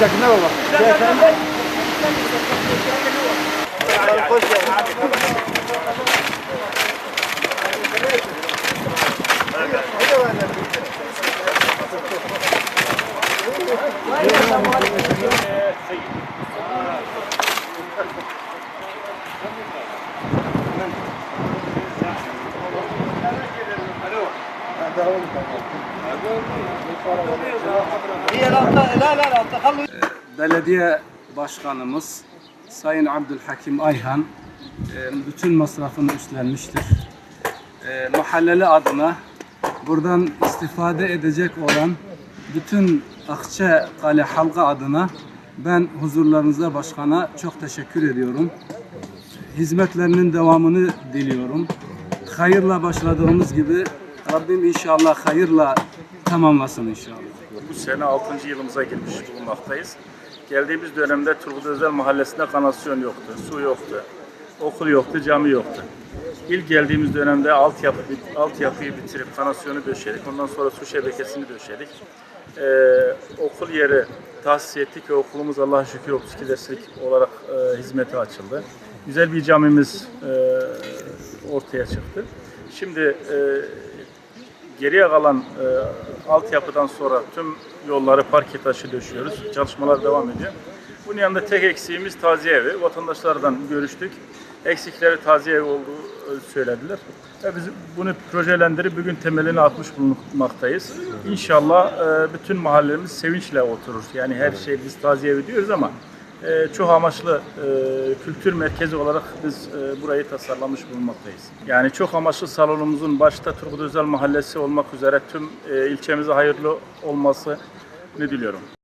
تكنوة هذا هو belediye başkanımız Sayın Abdülhakim Ayhan e, bütün masrafını üstlenmiştir. E, Mahalleli adına buradan istifade edecek olan bütün Akçakale halkı adına ben huzurlarınızda başkana çok teşekkür ediyorum. Hizmetlerinin devamını diliyorum. Hayırla başladığımız gibi Rabbim inşallah hayırla tamamlasın inşallah. Bu sene 6. yılımıza girmiş bulunmaktayız. Geldiğimiz dönemde Turgut Özel Mahallesi'nde kanasyon yoktu, su yoktu, okul yoktu, cami yoktu. İlk geldiğimiz dönemde altyapı, altyapıyı bitirip kanasyonu döşedik. Ondan sonra su şebekesini döşedik. Ee, okul yeri tahsis ettik ve okulumuz Allah'a şükür 32 derslik olarak e, hizmete açıldı. Güzel bir camimiz e, ortaya çıktı. Şimdi e, Geriye kalan e, altyapıdan sonra tüm yolları parke taşı döşüyoruz. Çalışmalar devam ediyor. Bunun yanında tek eksiğimiz taziye evi. Vatandaşlardan görüştük. Eksikleri taziye evi olduğu e, söylediler. Ve biz bunu projelendirip bugün temelini atmış bulunmaktayız. İnşallah e, bütün mahallemiz sevinçle oturur. Yani her şey biz taziye evi diyoruz ama e, çok amaçlı e, kültür merkezi olarak biz e, burayı tasarlamış bulunmaktayız. Yani çok amaçlı salonumuzun başta Turgut Özel Mahallesi olmak üzere tüm e, ilçemize hayırlı olmasını diliyorum.